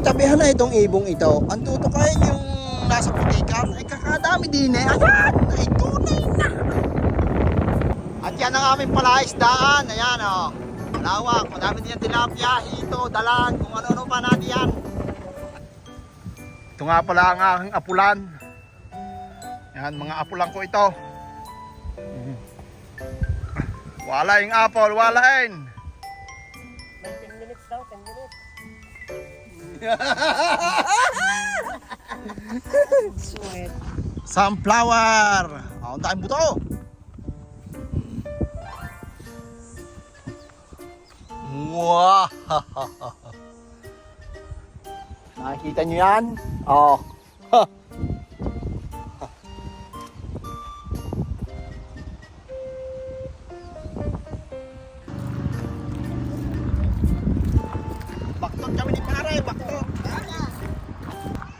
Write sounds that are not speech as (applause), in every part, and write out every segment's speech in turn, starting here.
tabihan na itong ibong ito. Ang tutukayin yung nasa putikan ay kakadami din eh. Ayan! Ay tunay na! At yan ang aming palaisdaan. Ayan o. Oh. Malawak. Madami din yung tilapia, hito, dalag, kung ano-ano pa natin yan. Ito nga pala ang aking apulan. Yan, mga apulan ko ito. Walaing apple, walaing. 10 minutes daw, 10 minutes. Sweet. Sunflower. Oh, ang daming buto. Wow! (laughs) Nakikita nyo yan? Oh. (laughs)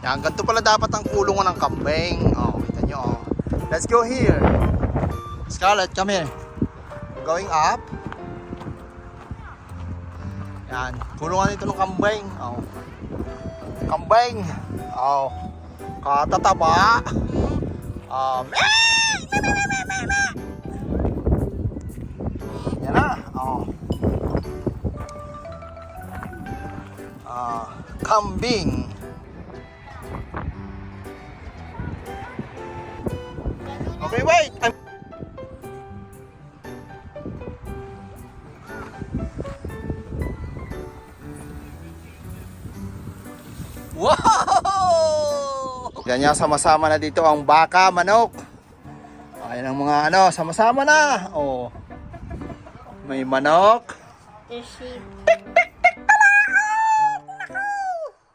Yan, ganito pala dapat ang kulungan ng kambing. Oh, kita nyo, oh. Let's go here. Scarlett, come here. Going up. Yan, kulungan ito ng kambing. Oh. Kambing. Oh. Katataba. Um, yan na. Oh. Ah, kambing. Okay, wait. I'm... Wow! Ganyan sama-sama na dito ang baka, manok. Ayan ang mga ano, sama-sama na. Oh. May manok. The sheep.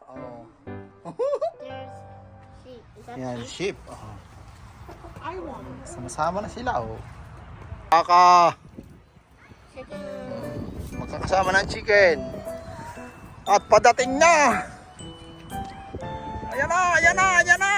Oh. There's sheep. Is that Yan, sheep? sheep. Oh. I want. Sama-sama na sila, oh. Chicken. Magkakasama ng chicken. At padating na. Ayan na, ayan na, ayan na,